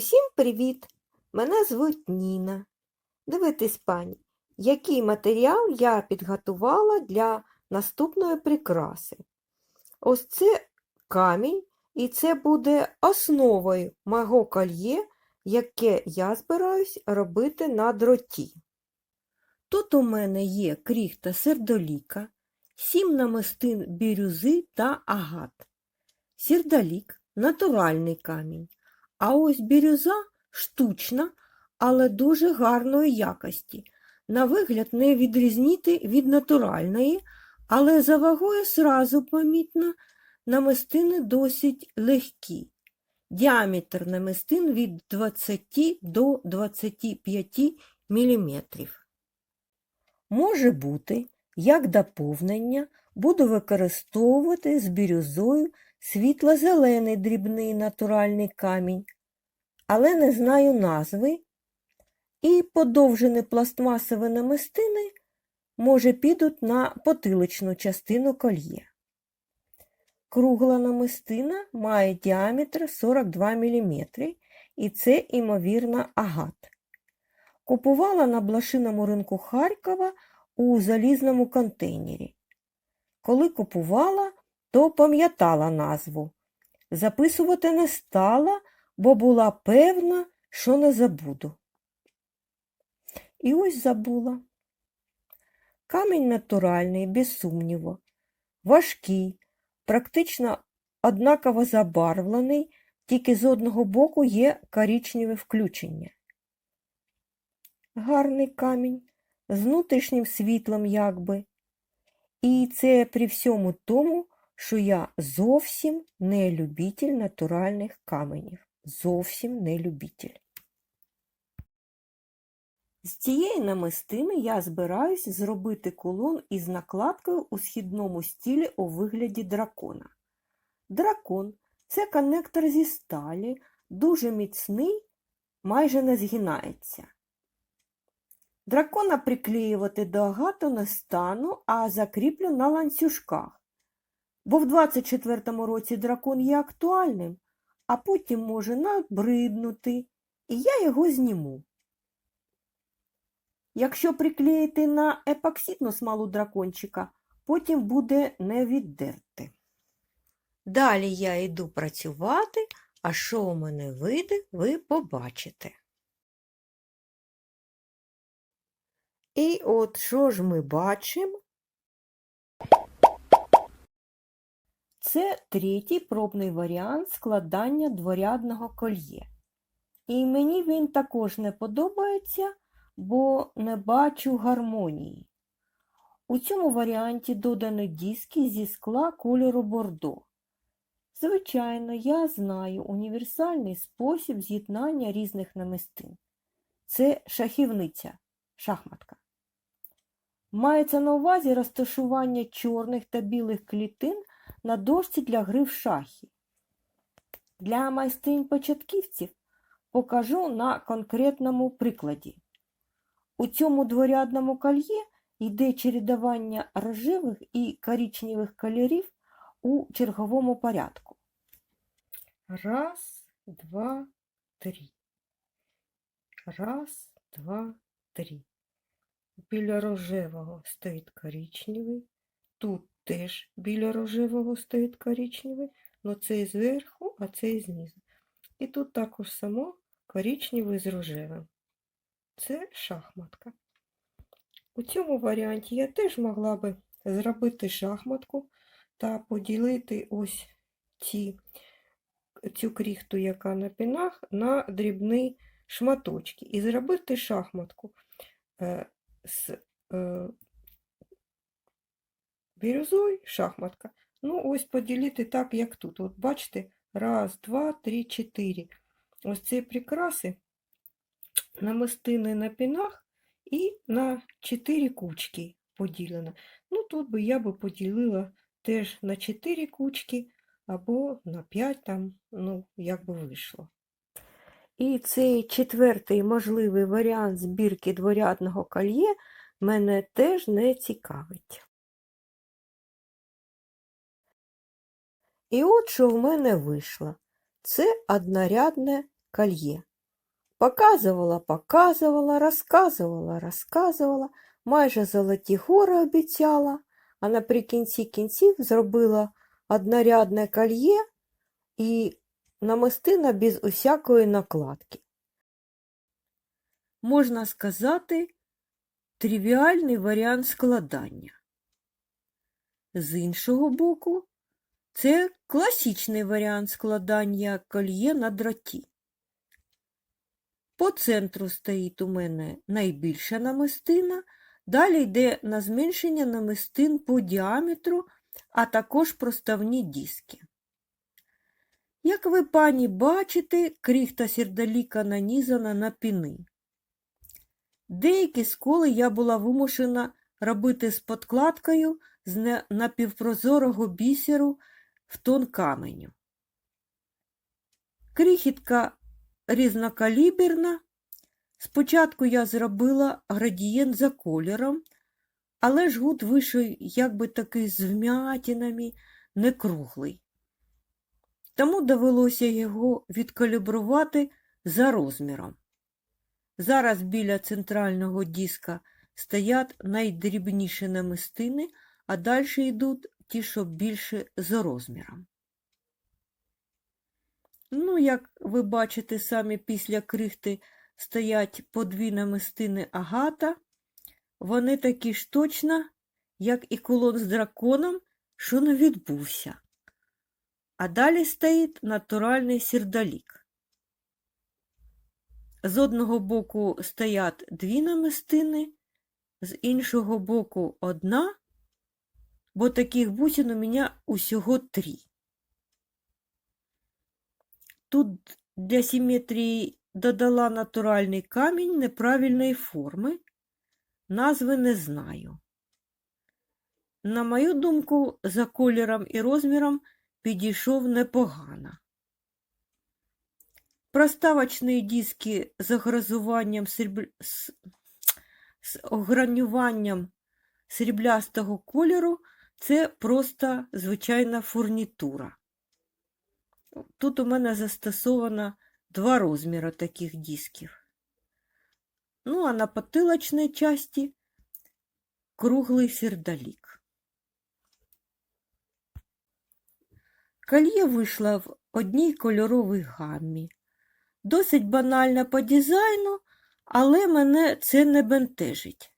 Усім привіт! Мене звуть Ніна. Дивитесь, пані, який матеріал я підготувала для наступної прикраси. Ось це камінь, і це буде основою мого кольє, яке я збираюсь робити на дроті. Тут у мене є кріхта сердоліка, сім намистин бірюзи та агат. Сердолік – натуральний камінь. А ось бірюза штучна, але дуже гарної якості. На вигляд не відрізнити від натуральної, але за вагою сразу помітно, намистини досить легкі. Діаметр намистин від 20 до 25 мм. Може бути, як доповнення буду використовувати з бірюзою світло-зелений дрібний натуральний камінь, але не знаю назви, і подовжені пластмасові намистини, може, підуть на потиличну частину кольє. Кругла намистина має діаметр 42 мм, і це, імовірно, агат. Купувала на блошиному ринку Харкова у залізному контейнері. Коли купувала, то пам'ятала назву. Записувати не стала, бо була певна, що не забуду. І ось забула. Камінь натуральний, без сумніву, важкий, практично однаково забарвлений, тільки з одного боку є коричневе включення. Гарний камінь, з внутрішнім світлом якби. І це при всьому тому, що я зовсім не любитель натуральних каменів. Зовсім не любитель. З цієї намистини я збираюсь зробити кулон із накладкою у східному стілі у вигляді дракона. Дракон це коннектор зі сталі, дуже міцний, майже не згинається. Дракона приклеювати до агату не стану, а закріплю на ланцюжках. Бо в 24-му році дракон є актуальним, а потім може набриднути, і я його зніму. Якщо приклеїти на епоксидну смалу дракончика, потім буде не віддерти. Далі я йду працювати, а що у мене вийде, ви побачите. І от що ж ми бачимо? Це третій пробний варіант складання дворядного кольє. І мені він також не подобається, бо не бачу гармонії. У цьому варіанті додані диски зі скла кольору бордо. Звичайно, я знаю універсальний спосіб з'єднання різних намистин. Це шахівниця, шахматка. Мається на увазі розташування чорних та білих клітин на дошці для гри в шахи. Для майстринь-початківців покажу на конкретному прикладі. У цьому дворядному кольє йде чередування рожевих і коричневих кольорів у черговому порядку. Раз, два, три. Раз, два, три. Біля рожевого стоїть коричневий. Тут теж біля рожевого стоїть коричневий, але цей зверху, а цей знизу. І тут також само коричневий з рожевим. Це шахматка. У цьому варіанті я теж могла би зробити шахматку та поділити ось ці, цю кріхту, яка на пінах, на дрібні шматочки. І зробити шахматку е, з бірюзою шахматка. Ну, ось поділити так, як тут. От бачите, раз, два, три, чотири. Ось ці прикраси намистини на пінах і на 4 кучки поділено. Ну, тут би я би поділила теж на 4 кучки або на 5 там, ну, як би вийшло. І цей четвертий можливий варіант збірки дворядного кольє мене теж не цікавить. І от що в мене вийшло. Це однорядне кольє. Показувала, показувала, розказувала, розказувала, майже золоті гори обіцяла, а наприкінці кінців зробила однорядне кольє і намистина без усякої накладки. Можна сказати, тривіальний варіант складання. З іншого боку, це класичний варіант складання кольє на дроті. По центру стоїть у мене найбільша намистина, далі йде на зменшення намистин по діаметру, а також проставні диски. Як ви, пані, бачите, крихта сердоліка нанізана на піни. Деякі сколи я була вимушена робити з подкладкою з напівпрозорого бісеру в тон каменю. Крихітка різнокаліберна. Спочатку я зробила градієнт за кольором, але жгут вийшов якби такий з вмятинами, не круглий. Тому довелося його відкалібрувати за розміром. Зараз біля центрального диска стоять найдрібніші намистини, а далі йдуть ті, що більше за розміром. Ну, як ви бачите, самі після крихти стоять по дві намистини агата. Вони такі ж точно, як і кулон з драконом, що не відбувся. А далі стоїть натуральний сердолік. З одного боку стоять дві намистини, з іншого боку одна, бо таких бусин у мене усього три. Тут для симметрії додала натуральний камінь неправильної форми, назви не знаю. На мою думку, за кольором і розміром підійшов непогано. Проставочні диски з огразуванням срібл... з... з огранюванням сріблястого кольору це просто звичайна фурнітура. Тут у мене застосовано два розміри таких дисків. Ну, а на потилочній часті круглий сердолік. Кольє вийшло в одній кольоровій гаммі. Досить банальна по дизайну, але мене це не бентежить.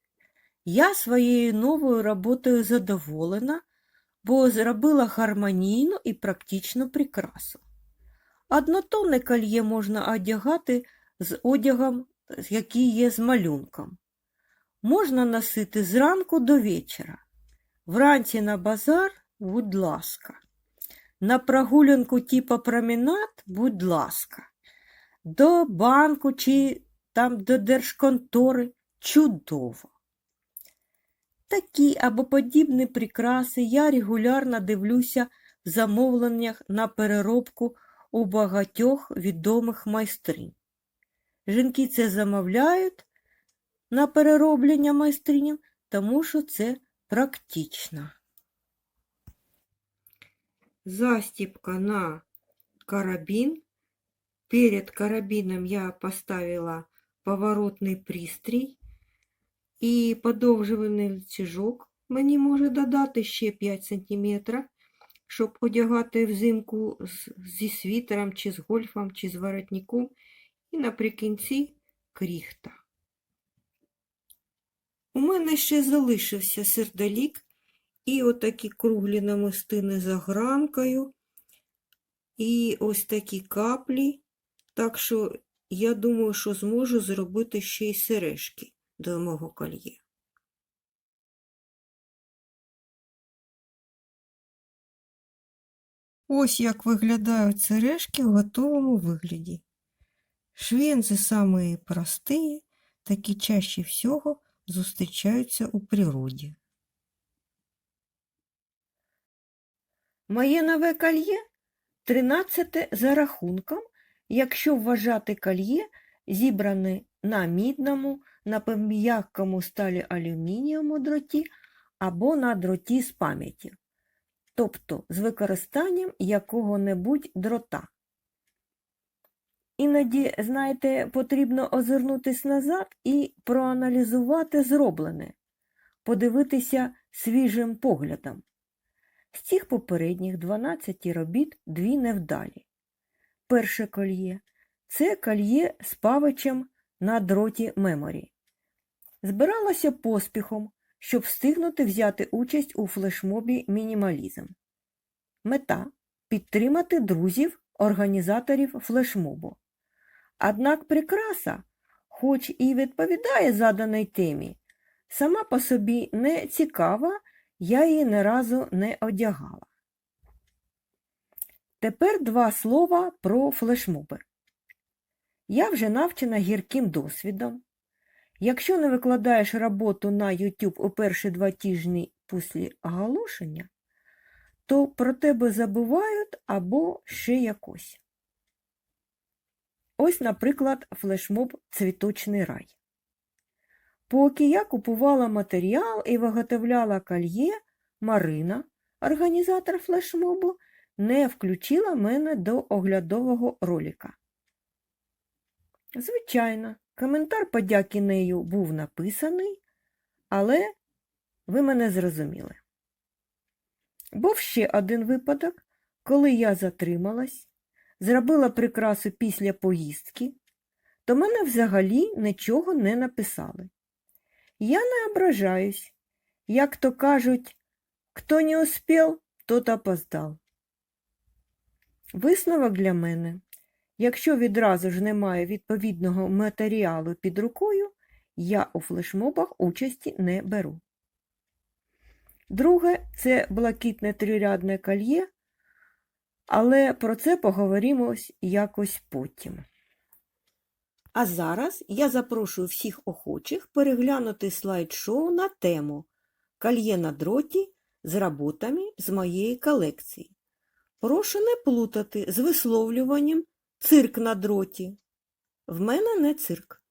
Я своєю новою роботою задоволена, бо зробила гармонійну і практичну прикрасу. Однотонне кольє можна одягати з одягом, який є з малюнком. Можна носити зранку до вечора. Вранці на базар, будь ласка. На прогулянку типа променад, будь ласка. До банку чи там до держконтори чудово. Такі або подібні прикраси я регулярно дивлюся в замовленнях на переробку у багатьох відомих майстринь. Жінки це замовляють на перероблення майстриням, тому що це практично. Застіпка на карабін. Перед карабіном я поставила поворотний пристрій і подовжувальний ланцюжок мені може додати ще 5 см, щоб одягати взимку зі світером, чи з гольфом, чи з воротником. І наприкінці кріхта. У мене ще залишився сердолік і отакі круглі намистини за гранкою, і ось такі каплі. Так що я думаю, що зможу зробити ще й сережки до мого кольє. Ось як виглядають сережки в готовому вигляді. Швензи самі прості, такі чаще всього зустрічаються у природі. Моє нове кольє 13 за рахунком, якщо вважати кольє, зібране на мідному, на м'якому сталі алюмінієвому дроті або на дроті з пам'яті, тобто з використанням якого-небудь дрота. Іноді, знаєте, потрібно озирнутись назад і проаналізувати зроблене, подивитися свіжим поглядом. З цих попередніх 12 робіт дві невдалі. Перше кольє це кольє з павичем на дроті меморі. Збиралося поспіхом, щоб встигнути взяти участь у флешмобі Мінімалізм. Мета підтримати друзів, організаторів флешмобу. Однак прикраса, хоч і відповідає заданій темі, сама по собі не цікава, я її не разу не одягала. Тепер два слова про флешмоби. Я вже навчена гірким досвідом. Якщо не викладаєш роботу на YouTube у перші два тижні після оголошення, то про тебе забувають або ще якось. Ось, наприклад, флешмоб Цвіточний рай. Поки я купувала матеріал і виготовляла кольє, Марина, організатор флешмобу, не включила мене до оглядового ролика. Звичайно, коментар подяки нею був написаний, але ви мене зрозуміли. Був ще один випадок, коли я затрималась, зробила прикрасу після поїздки, то мене взагалі нічого не написали. Я не ображаюсь. Як то кажуть, хто не успів, тот опоздав. Висновок для мене. Якщо відразу ж немає відповідного матеріалу під рукою, я у флешмобах участі не беру. Друге це блакитне трирядне кольє, але про це поговоримо якось потім. А зараз я запрошую всіх охочих переглянути слайд-шоу на тему Кольє на дроті з роботами з моєї колекції. Прошу не плутати з висловлюванням цирк на дроті. В мене не цирк.